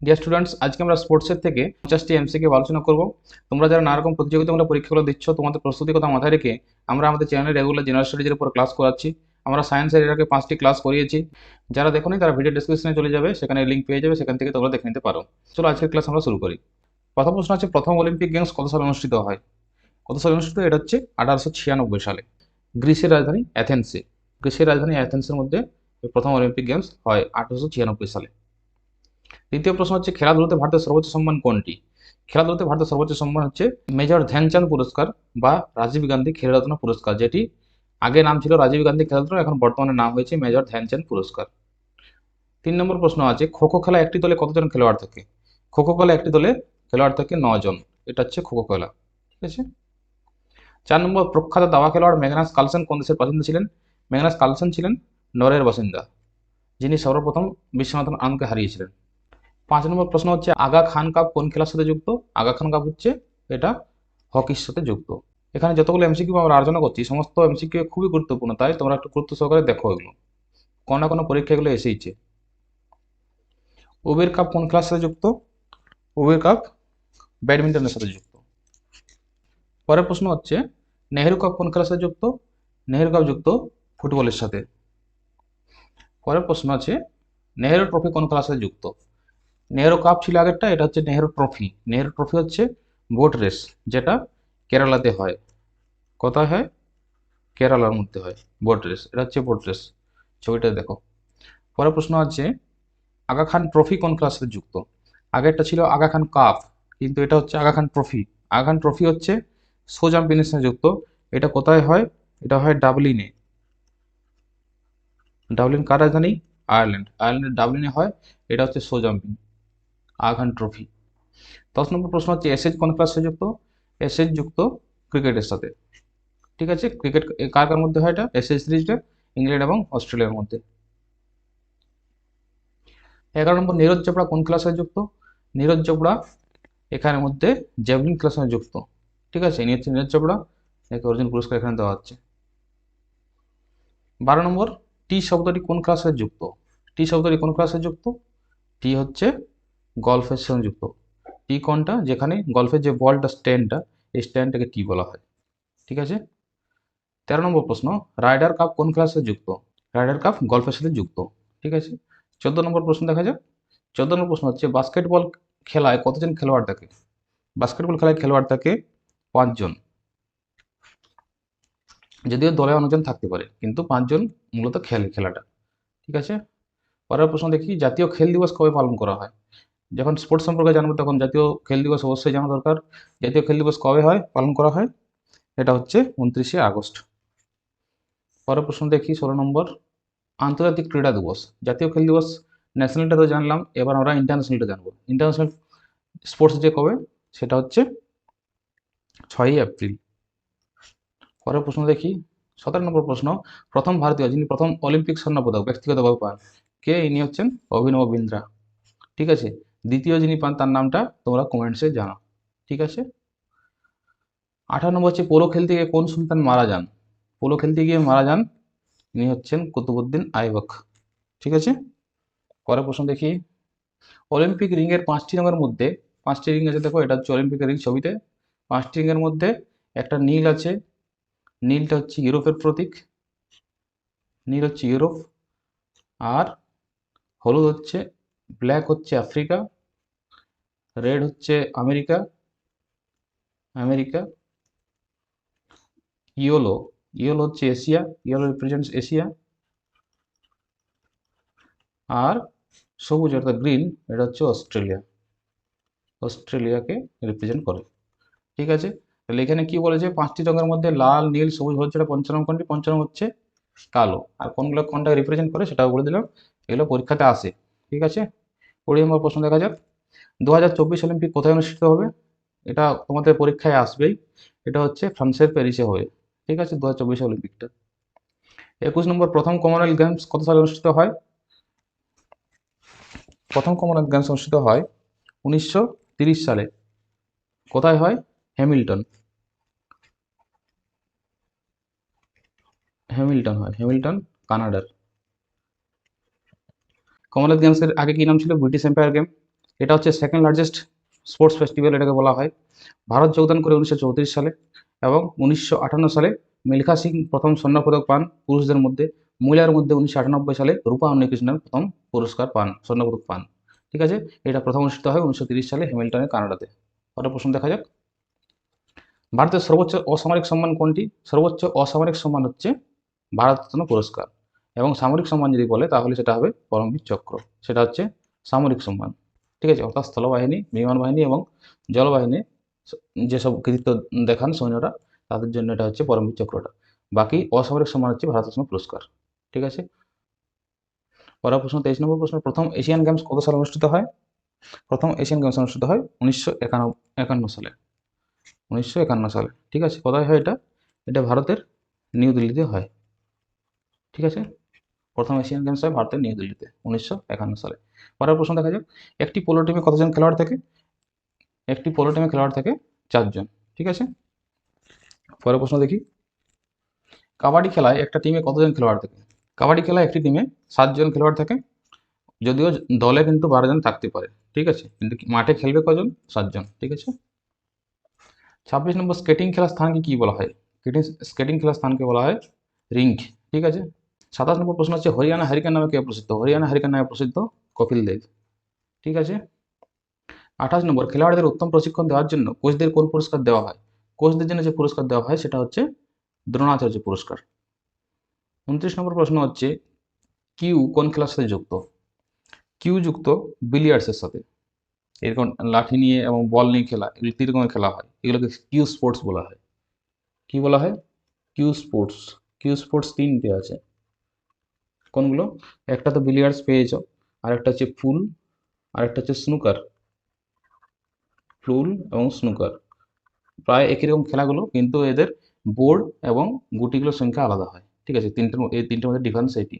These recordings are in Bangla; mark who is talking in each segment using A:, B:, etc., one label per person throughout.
A: ডিয়ার স্টুডেন্টস আজকে আমরা স্পোর্টসের থেকে পঞ্চাশটি এমসিকে আলোচনা করব। তোমরা যারা নানা রকম প্রতিযোগিতামূলক পরীক্ষাগুলো দিচ্ছ, তোমাদের প্রস্তুতি কথা মাথায় রেখে আমরা আমাদের চ্যানেলে রেগুলার জেনারেল স্টাডিজের উপর ক্লাস করাচ্ছি। আমরা সায়েন্সের এর আগে পাঁচটি ক্লাস করিয়েছি। যারা দেখোনি, তারা ভিডিও ডিসক্রিপশনে চলে যাবে, সেখানে লিঙ্ক পেয়ে যাবে, সেখান থেকে তোমরা দেখে নিতে পারো। চলো আজকের ক্লাস আমরা শুরু করি। প্রথম প্রশ্ন আছে, প্রথম অলিম্পিক গেমস কত সালে অনুষ্ঠিত হয়? কত সালে অনুষ্ঠিত এটা হচ্ছে আঠারোশো ছিয়ানব্বই সালে। গ্রিসের রাজধানী অ্যাথেন্সে গ্রিসের রাজধানী অ্যাথেন্সের মধ্যে প্রথম অলিম্পিক গেমস হয় আঠারোশো ছিয়ানব্বই সালে। দ্বিতীয় প্রশ্ন হচ্ছে, খেলাধুলাতে ভারতের সর্বোচ্চ সম্মান কোনটি? খেলাধুলাতে ভারতের সর্বোচ্চ সম্মান হচ্ছে মেজর ধ্যানচাঁদ পুরস্কার বা রাজীব গান্ধী খেলরত্ন পুরস্কার, যেটি আগে নাম ছিল রাজীব গান্ধী খেলরত্ন এখন বর্তমানে নাম হয়েছে মেজর ধ্যানচাঁদ পুরস্কার। তিন নম্বর প্রশ্ন আছে, খো খো খেলা একটি দলে কতজন খেলোয়াড় থাকে? খো খো খেলা একটি দলে খেলোয়াড় থাকে নজন, এটা হচ্ছে খো খো খেলা, ঠিক আছে? চার নম্বর, প্রখ্যাত দাবা খেলোয়াড় মেঘনাস কালসেন কোন দেশের বাসিন্দা ছিলেন? মেঘনাস কালসেন ছিলেন নরের বাসিন্দা, যিনি সর্বপ্রথম বিশ্বনাথন আনন্দকে হারিয়েছিলেন। পাঁচ নম্বর প্রশ্ন হচ্ছে, আগা খান কাপ কোন খেলার সাথে যুক্ত? আগা খান কাপ হচ্ছে এটা হকির সাথে যুক্ত। এখানে যতগুলো এমসিকিউ আমরা আলোচনা করছি, সমস্ত এমসিকিউ খুবই গুরুত্বপূর্ণ, তাই তোমরা একটু গুরুত্ব সহকারে দেখো এগুলো। কোনো না কোনো পরীক্ষা এগুলো এসেইছে। ওবের কাপ কোন খেলার সাথে যুক্ত? ওবের কাপ ব্যাডমিন্টনের সাথে যুক্ত। পরের প্রশ্ন হচ্ছে, নেহেরু কাপ কোন খেলার সাথে যুক্ত? নেহেরু কাপ যুক্ত ফুটবলের সাথে। পরের প্রশ্ন আছে নেহেরু ট্রফি কোন খেলার সাথে যুক্ত? নেহেরু কাপ ছিল আগেরটা, এটা হচ্ছে নেহেরু ট্রফি নেহেরু ট্রফি হচ্ছে বোট রেস যেটা কেরালাতে হয়। কোথায় হয়? কেরালার মধ্যে হয় বোট রেস এটা হচ্ছে বোট রেস ছবিটা দেখো। পরের প্রশ্ন আছে, আগা খান ট্রফি কোন সাথে যুক্ত? আগেরটা ছিল আগা খান কাপ কিন্তু এটা হচ্ছে আগা খান ট্রফি আগা খান ট্রফি হচ্ছে শো জাম্পিংয়ের সাথে যুক্ত। এটা কোথায় হয়? এটা হয় ডাবলিনে। ডাবলিন কার রাজধানী? আয়ারল্যান্ড। আয়ারল্যান্ডের ডাবলিনে হয়, এটা হচ্ছে শো জাম্পিং আগান ট্রফি। দশ নম্বর প্রশ্ন হচ্ছে এসএজ কোন ক্লাস যুক্ত? এসএজ যুক্ত ক্রিকেটের সাথে। ঠিক আছে? ক্রিকেট কার কার মধ্যে হয় এটা? এসএজ সিরিজটা ইংল্যান্ড এবং অস্ট্রেলিয়ার মধ্যে। এগারো নম্বর, নীরজ চোপড়া কোন ক্লাসে যুক্ত? নীরজ চোপড়া এখানের মধ্যে জ্যাভলিন ক্লাসের সাথে যুক্ত। ঠিক আছে? ইনি হচ্ছে নীরজ চোপড়া। একে অর্জুন পুরস্কার এখানে দেওয়া হচ্ছে। বারো নম্বর, টি শব্দটি কোন ক্লাসে যুক্ত? টি শব্দটি কোন ক্লাসে যুক্ত? টি হচ্ছে গল্ফের সঙ্গে যুক্ত। টি কোনটা যেখানে গল্ফের যে বলটা স্ট্যান্ডটা এই স্ট্যান্ডটাকে টি বলা হয়। ঠিক আছে? তেরো নম্বর প্রশ্ন রাইডার কাপ কোন খেলার সাথে যুক্ত? রাইডার কাপ গল্ফের সাথে যুক্ত। ঠিক আছে? চোদ্দ নম্বর প্রশ্ন দেখা যাক। চোদ্দ নম্বর প্রশ্ন হচ্ছে বাস্কেটবল খেলায় কতজন খেলোয়াড় থাকে? বাস্কেটবল খেলায় খেলোয়াড় থাকে পাঁচজন। যদিও দলে অনেকজন থাকতে পারে, কিন্তু পাঁচজন মূলত খেলে খেলাটা। ঠিক আছে? পরের প্রশ্ন দেখি, জাতীয় খেল দিবস কবে পালন করা হয়? যখন স্পোর্টস সম্পর্কে জানব তখন জাতীয় খেল দিবস অবশ্যই জানা দরকার। জাতীয় খেল দিবস কবে হয়, পালন করা হয়, এটা হচ্ছে উনত্রিশে আগস্ট। পরের প্রশ্ন দেখি, ষোলো নম্বর। আন্তর্জাতিক ক্রীড়া দিবস, জাতীয় খেল দিবস ন্যাশনালটা তো জানলাম, এবার আমরা ইন্টারন্যাশনালটা জানব। ইন্টারন্যাশনাল স্পোর্টস যে কবে, সেটা হচ্ছে ছয়ই এপ্রিল। পরের প্রশ্ন দেখি, সতেরো নম্বর প্রশ্ন, প্রথম ভারতীয় যিনি প্রথম অলিম্পিক স্বর্ণপদক ব্যক্তিগতভাবে পান, কে? ইনি হচ্ছেন অভিনব বিন্দ্রা। ঠিক আছে দ্বিতীয় যিনি পান, তার নামটা তোমরা কমেন্টসে জানাও, ঠিক আছে? আঠারো নম্বর হচ্ছে পোলো খেলতে গিয়ে কোন সুলতান মারা যান? পোলো খেলতে গিয়ে মারা যান ইনি হচ্ছেন কুতুবুদ্দিন আইবক, ঠিক আছে? পরের প্রশ্ন দেখি, অলিম্পিক রিংয়ের পাঁচটি রঙের মধ্যে, পাঁচটি রিং আছে দেখো, এটা হচ্ছে অলিম্পিক রিং ছবিতে, পাঁচটি রিংয়ের মধ্যে একটা নীল আছে, নীলটা হচ্ছে ইউরোপের প্রতীক, নীল হচ্ছে ইউরোপ, আর হলুদ হচ্ছে, ব্ল্যাক হচ্ছে আফ্রিকা রেড হচ্ছে আমেরিকা আমেরিকা, ইয়েলো ইয়েলো হচ্ছে এশিয়া, ইয়েলো রিপ্রেজেন্টস এশিয়া, আর সবুজ অর্থাৎ গ্রিন, এটা হচ্ছে অস্ট্রেলিয়া, অস্ট্রেলিয়াকে রিপ্রেজেন্ট করে। ঠিক আছে? তাহলে এখানে কি বলেছে? পাঁচটি রঙের মধ্যে লাল, নীল, সবুজ হচ্ছে পঞ্চানন কোনটি পঞ্চানন হচ্ছে কালো। আর কোনগুলো কোনটাকে রিপ্রেজেন্ট করে সেটাও বলে দিলাম। এগুলো পরীক্ষাতে আসে। ঠিক আছে? কুড়ি নম্বর প্রশ্ন দেখা যাক। দু হাজার চব্বিশ অলিম্পিক কোথায় অনুষ্ঠিত হবে? এটা তোমাদের পরীক্ষায় আসবেই। এটা হচ্ছে ফ্রান্সের প্যারিসে হবে ঠিক আছে দু হাজার চব্বিশ অলিম্পিকটা। একুশ নম্বর, প্রথম কমনওয়েলথ গেমস কত সালে অনুষ্ঠিত হয়? প্রথম কমনওয়েলথ গেমস অনুষ্ঠিত হয় উনিশশো সালে। কোথায় হয়? হ্যামিল্টন। হ্যামিল্টন হয়। হ্যামিল্টন, কানাডার। কমনওয়েলথ গেমসের আগে কি নাম ছিল? ব্রিটিশ এম্পায়ার গেম এটা হচ্ছে সেকেন্ড লার্জেস্ট স্পোর্টস ফেস্টিভ্যাল এটাকে বলা হয়। ভারত যোগদান করে উনিশশো চৌত্রিশ সালে এবং উনিশশো আটান্ন সালে মিলখা সিং প্রথম স্বর্ণপদক পান পুরুষদের মধ্যে। মহিলার মধ্যে উনিশশো আটানব্বই সালে রূপা উন্নিকৃষ্ণন প্রথম পুরস্কার পান, স্বর্ণপদক পান। ঠিক আছে? এটা প্রথম অনুষ্ঠিত হয় উনিশশো সালে হ্যামিল্টনে, কানাডাতে। পরের প্রশ্ন দেখা যাক। ভারতের সর্বোচ্চ অসামরিক সম্মান কোনটি? সর্বোচ্চ অসামরিক সম্মান হচ্ছে ভারতরত্ন পুরস্কার। এবং সামরিক সম্মান যদি বলে তাহলে সেটা হবে পরমবীর চক্র। সেটা হচ্ছে সামরিক সম্মান। ঠিক আছে? অর্থাৎ স্থলবাহিনী বিমান বাহিনী এবং জলবাহিনী যেসব কৃতিত্ব দেখান সৈন্যরা, তাদের জন্য এটা হচ্ছে পরমবীর চক্রটা বাকি অসামরিক সম্মান হচ্ছে ভারতরত্ন পুরস্কার। ঠিক আছে? পরের প্রশ্ন, তেইশ নম্বর প্রশ্ন, প্রথম এশিয়ান গেমস কত সালে অনুষ্ঠিত হয়? প্রথম এশিয়ান গেমস অনুষ্ঠিত হয় উনিশশো একান্ন সালে। উনিশশো একান্ন সালে। ঠিক আছে? কোথায় হয় এটা? এটা ভারতের নিউ দিল্লিতে হয়। ঠিক আছে? প্রথম এশিয়ান গেমস হয় ভারতের নিউ দিল্লিতে, উনিশশো একান্ন সালে। পরের প্রশ্ন দেখা যাক, একটি পোলো টিমে কতজন খেলোয়াড় থাকে? একটি পোলো টিমে খেলোয়াড় থাকে চারজন, ঠিক আছে? পরের প্রশ্ন দেখি, কাবাডি খেলায় একটা টিমে কতজন খেলোয়াড় থাকে? কাবাডি খেলায় একটি টিমে সাতজন খেলোয়াড় থাকে, যদিও দলে কিন্তু বারোজন থাকতে পারে, ঠিক আছে? কিন্তু মাঠে খেলবে কজন? সাতজন, ঠিক আছে? ছাব্বিশ নম্বর স্কেটিং খেলার স্থানকে কি বলা হয়? স্কেটিং স্কেটিং খেলার স্থানকে বলা হয় রিঙ্ক ঠিক আছে? সাতাশ নম্বর প্রশ্ন হচ্ছে, হরিয়ানা হারিকেন নামে কে প্রসিদ্ধ? হরিয়ানা হারিকেন নামে প্রসিদ্ধ কপিল দেব। ঠিক আছে? আঠাশ নম্বর, খেলোয়াড়দের উত্তম প্রশিক্ষণ দেওয়ার জন্য কোচদের কোন পুরস্কার দেওয়া হয়? কোচদের জন্য যে পুরস্কার দেওয়া হয়, সেটা হচ্ছে দ্রোণাচার্য পুরস্কার। উনত্রিশ নম্বর প্রশ্ন হচ্ছে, কিউ কোন খেলার সাথে যুক্ত? কিউ যুক্ত বিলিয়ার্ডসের সাথে। এরকম লাঠি নিয়ে এবং বল নিয়ে খেলা এগুলো খেলা হয়। এগুলোকে কিউ স্পোর্টস বলা হয়। কি বলা হয়? Q sports. কিউ স্পোর্টস তিনটে আছে। কোনগুলো? একটা তো বিলিয়ার্ডস পেয়েছ আর একটা হচ্ছে ফুল আর একটা হচ্ছে স্নুকার ফুল এবং স্নুকার প্রায় একই রকম খেলাগুলো, কিন্তু এদের বোর্ড এবং গুটিগুলোর সংখ্যা আলাদা হয়, ঠিক আছে? তিনটের এই তিনটের মধ্যে ডিফারেন্স এইটি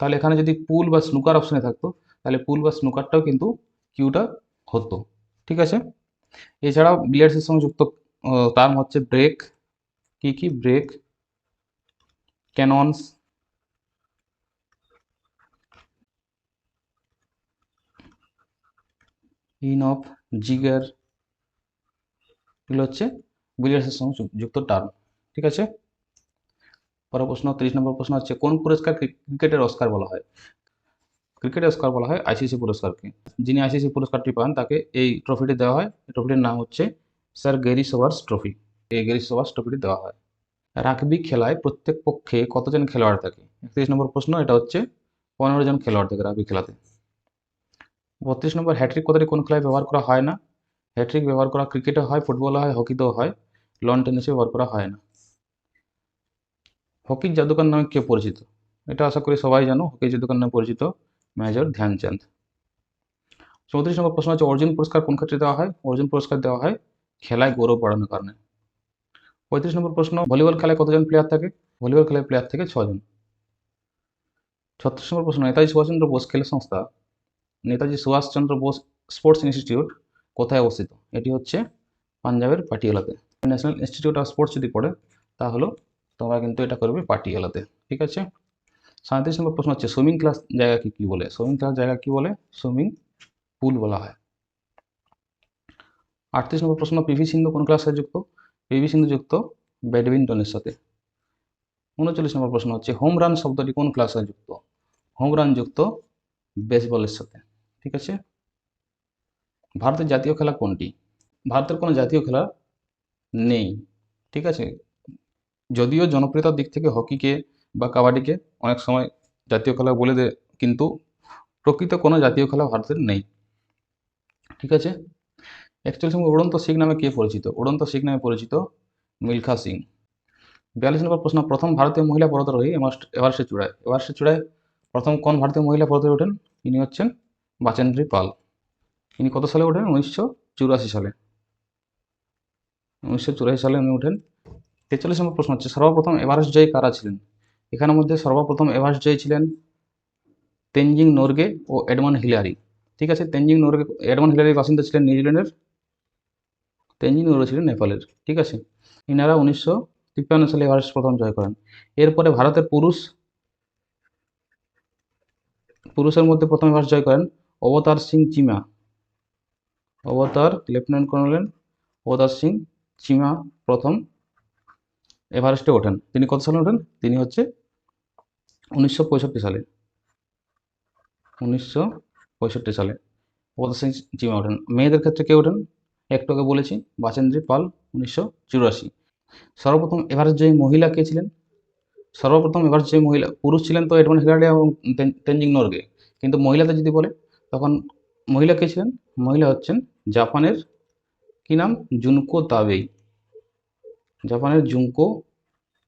A: তাহলে এখানে যদি পুল বা স্নুকার অপশনে থাকতো, তাহলে পুল বা স্নুকারটাও কিন্তু কিউটা হতো, ঠিক আছে? এছাড়াও বিলিয়ার্ডসের সঙ্গে যুক্ত টার্ম হচ্ছে ব্রেক কি কি? Break cannons in off jigger, এগুলো হচ্ছে বিলিয়ার্ডসের সঙ্গে যুক- যুক্ত টার্ম, ঠিক আছে? পরের প্রশ্ন, তিরিশ নম্বর প্রশ্ন হচ্ছে, কোন পুরস্কার ক্রিকেটের অস্কার বলা হয়? ক্রিকেটের অস্কার বলা হয় আইসিসি পুরস্কারকে। যিনি আইসিসি পুরস্কারটি পান, তাকে এই ট্রফিটি দেওয়া হয়। ট্রফিটির নাম হচ্ছে স্যার গেরি সোভার্স ট্রফি এই গেরি সোভার্স ট্রফিটি দেওয়া হয়। রাগবি খেলায় প্রত্যেক পক্ষে কতজন খেলোয়াড় থাকে? একত্রিশ নম্বর প্রশ্ন, এটা হচ্ছে পনেরো জন খেলোয়াড় থাকে রাগবি খেলাতে। বত্রিশ নম্বর হ্যাট্রিক কথাটি কোন খেলায় ব্যবহার করা হয় না? হ্যাট্রিক ব্যবহার করা ক্রিকেটে হয় ফুটবলে হয় হকিতেও হয় লন টেনিসে ব্যবহার করা হয় না। হকির জাদুকর নামে কে পরিচিত? এটা আশা করি সবাই জানো হকির জাদুকর নামে পরিচিত মেজর ধ্যানচাঁদ। চৌত্রিশ নম্বর প্রশ্ন হচ্ছে, অর্জুন পুরস্কার কোন ক্ষেত্রে দেওয়া হয়? অর্জুন পুরস্কার দেওয়া হয় খেলায় গৌরব বাড়ানোর কারণে। পঁয়ত্রিশ নম্বর প্রশ্ন, ভলিবল খেলায় কতজন প্লেয়ার থাকে? ভলিবল খেলায় প্লেয়ার থেকে ছজন। ছত্রিশ নম্বর প্রশ্ন, নেতাজি সুভাষচন্দ্র বোস খেলা সংস্থা নেতাজি সুভাষচন্দ্র বোস স্পোর্টস ইনস্টিটিউট কোথায় অবস্থিত? এটি হচ্ছে পাঞ্জাবের পাটিয়ালাতে। ন্যাশনাল ইনস্টিটিউট অফ স্পোর্টস যদি পড়ে, তাহলে তোমরা কিন্তু এটা করবে পাটিয়ালাতে। ঠিক আছে? সাঁত্রিশ নম্বর প্রশ্ন হচ্ছে, সুইমিং ক্লাস জায়গাকে কি বলে? সুইমিং ক্লাস জায়গা কি বলে? সুইমিং পুল বলা হয়। আটত্রিশ নম্বর প্রশ্ন পিভি সিন্ধু কোন ক্লাসের সাথে যুক্ত পিভি সিন্ধু যুক্ত ব্যাডমিন্টনের সাথে। উনচল্লিশ নম্বর প্রশ্ন হচ্ছে, হোম রান শব্দটি কোন ক্লাসের সাথে যুক্ত? হোম রান যুক্ত বেসবলের সাথে। ঠিক আছে? ভারতের জাতীয় খেলা কোনটি? ভারতের কোনো জাতীয় খেলা নেই, ঠিক আছে? যদিও জনপ্রিয়তার দিক থেকে হকিকে বা কাবাডিকে অনেক সময় জাতীয় খেলা বলে দেয়, কিন্তু প্রকৃত কোনো জাতীয় খেলা ভারতের নেই, ঠিক আছে? একচল্লিশ নম্বর উড়ন্ত শিখ নামে কে পরিচিত? উড়ন্ত শিখ নামে পরিচিত মিলখা সিং। বিয়াল্লিশ নম্বর প্রশ্ন, প্রথম ভারতীয় মহিলা পর্বতারোহী এভারেস্ট চূড়ায়। এভারেস্টের চূড়ায় প্রথম কোন ভারতীয় মহিলা পর্বতারোহী ওঠেন? ইনি হচ্ছেন বাচেন্দ্রী পাল ইনি কত সালে ওঠেন? উনিশশো চুরাশি সালে। উনিশশো চুরাশি সালে উনি ওঠেন। তেচল্লিশ নম্বর প্রশ্ন হচ্ছে, সর্বপ্রথম এভারেস্ট জয়ী কারা ছিলেন? এখানের মধ্যে সর্বপ্রথম এভারেস্ট জয়ী ছিলেন তেনজিং নোরগে ও এডমন্ড হিলারি। ঠিক আছে, তেনজিং নোরগে এডমন্ড হিলারির বাসিন্দা ছিলেন নিউজিল্যান্ডের। তেনজিং নোরগে ছিলেন নেপালের। ঠিক আছে, ইনারা উনিশশো তিপ্পান্ন সালে এভারেস্ট প্রথম জয় করেন। এরপরে ভারতের পুরুষ, পুরুষের মধ্যে প্রথম এভারেস্ট জয় করেন অবতার সিং চিমা। অবতার লেফটেন্যান্ট কর্নেল অবতার সিং চিমা প্রথম এভারেস্টে ওঠেন। তিনি কত সালে ওঠেন? তিনি হচ্ছে উনিশশো পঁয়ষট্টি সালে। উনিশশো পঁয়ষট্টি সালে অবতার সিং চিমা ওঠেন। মেয়েদের ক্ষেত্রে কে ওঠেন? একটু আগে বলেছি, বাচেন্দ্রী পাল, উনিশশো চুরাশি। সর্বপ্রথম এভারেস্ট জয়ী মহিলা কে ছিলেন? সর্বপ্রথম এভারেস্ট জয়ী মহিলা পুরুষ ছিলেন তো এডমন্ড হিলারি এবং তেন- তেনজিং নরগে। কিন্তু মহিলাদের যদি বলে তখন মহিলা কে ছিলেন? মহিলা হচ্ছেন জাপানের কি নাম? জুনকো তাবেই জাপানের জুনকো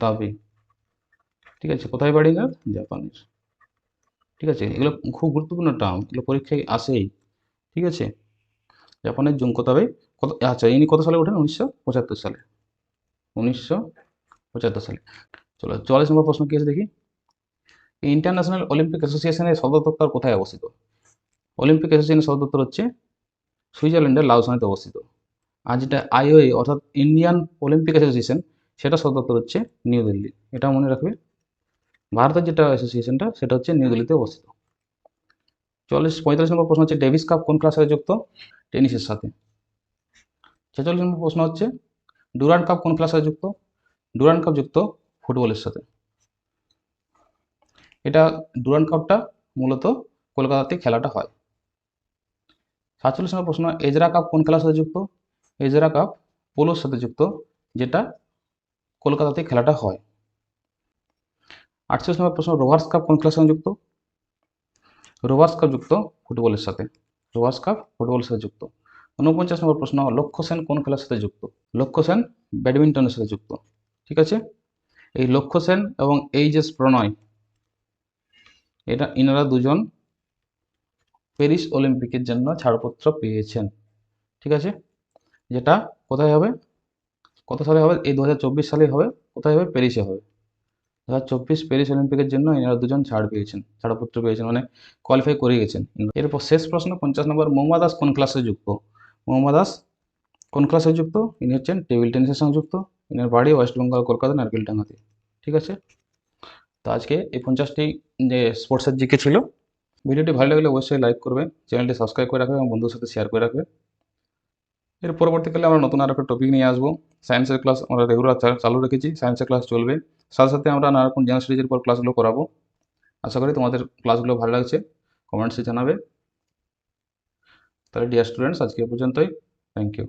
A: তাবেই ঠিক আছে, কোথায় বাড়ি না জাপানের। ঠিক আছে, এগুলো খুব গুরুত্বপূর্ণ টার্ম এগুলো পরীক্ষায় আসেই। ঠিক আছে, জাপানের জুনকো তাবেই কত আচ্ছা ইনি কত সালে ওঠেন? উনিশশো পঁচাত্তর সালে। উনিশশো পঁচাত্তর সালে। চলো, চুয়াল্লিশ নম্বর প্রশ্ন কি আছে দেখি? ইন্টারন্যাশনাল অলিম্পিক অ্যাসোসিয়েশনের সদর দপ্তর কোথায় অবস্থিত? অলিম্পিক অ্যাসোসিয়েশনের সদর দপ্তর হচ্ছে সুইজারল্যান্ডের লাউসানেতে অবস্থিত। আর যেটা আইওএ অর্থাৎ ইন্ডিয়ান অলিম্পিক অ্যাসোসিয়েশন সেটা সদর দপ্তর হচ্ছে নিউ দিল্লি এটা মনে রাখবে। ভারতের যেটা অ্যাসোসিয়েশনটা সেটা হচ্ছে নিউ দিল্লিতে অবস্থিত। চল্লিশ, পঁয়তাল্লিশ নম্বর প্রশ্ন হচ্ছে ডেভিস কাপ কোন ক্লাসের সাথে যুক্ত? টেনিসের সাথে। ছেচল্লিশ নম্বর প্রশ্ন হচ্ছে ডুরান্ড কাপ কোন ক্লাসের সাথে যুক্ত? ডুরান্ড কাপ যুক্ত ফুটবলের সাথে। এটা ডুরান্ড কাপটা মূলত কলকাতাতে খেলাটা হয়। সাতচল্লিশ নম্বর প্রশ্ন, এজরা কাপ কোন খেলার সাথে যুক্ত? এজরা কাপ পোলোর সাথে যুক্ত, যেটা কলকাতাতে খেলাটা হয়। আটচল্লিশ নম্বর প্রশ্ন, রোভার্স কাপ কোন খেলার সাথে যুক্ত? রোভার্স কাপ যুক্ত ফুটবলের সাথে। রোভার্স কাপ ফুটবলের সাথে যুক্ত। উনপঞ্চাশ নম্বর প্রশ্ন, লক্ষ্য সেন কোন খেলার সাথে যুক্ত? লক্ষ্য সেন ব্যাডমিন্টনের সাথে যুক্ত। ঠিক আছে? এই লক্ষ্য সেন এবং এই যে প্রণয়, এটা ইনারা দুজন প্যারিস অলিম্পিকের জন্য ছাড়পত্র পেয়েছেন। ঠিক আছে? যেটা কোথায় হবে? কত সালে হবে? এই দু সালে হবে। কোথায় হবে? প্যারিসে হবে। দু হাজার চব্বিশ প্যারিস অলিম্পিকের জন্য এনারা দুজন ছাড় পেয়েছেন, ছাড়পত্র পেয়েছেন মানে কোয়ালিফাই করে গেছেন। এরপর শেষ প্রশ্ন, পঞ্চাশ নম্বর মৌমা দাস কোন ক্লাসে যুক্ত? মৌমা দাস কোন ক্লাসে যুক্ত? ইনি হচ্ছেন টেবিল টেনিসের সঙ্গে যুক্ত। ইনার বাড়ি ওয়েস্ট বেঙ্গল, কলকাতা নারকেলডাঙ্গাতে ঠিক আছে? তো আজকে এই পঞ্চাশটি, যে স্পোর্টসের জিকে ছিল ভিডিওটি ভালো লাগলে অবশ্যই লাইক করবে, চ্যানেলটি সাবস্ক্রাইব করে রাখবে এবং বন্ধুর সাথে শেয়ার করে রাখবে। এর পরবর্তীকালে আমরা নতুন আর একটা টপিক নিয়ে আসব সায়েন্সের ক্লাস আমরা রেগুলার চালু রেখেছি সায়েন্সের ক্লাস চলবে। সাথে সাথে আমরা নানা রকম জেনারেল স্টাডিজের পর ক্লাসগুলো করাবো। আশা করি তোমাদের ক্লাসগুলো ভালো লাগছে কমেন্টসে জানাবে। তাহলে ডিয়ার স্টুডেন্টস আজকে পর্যন্তই। Thank you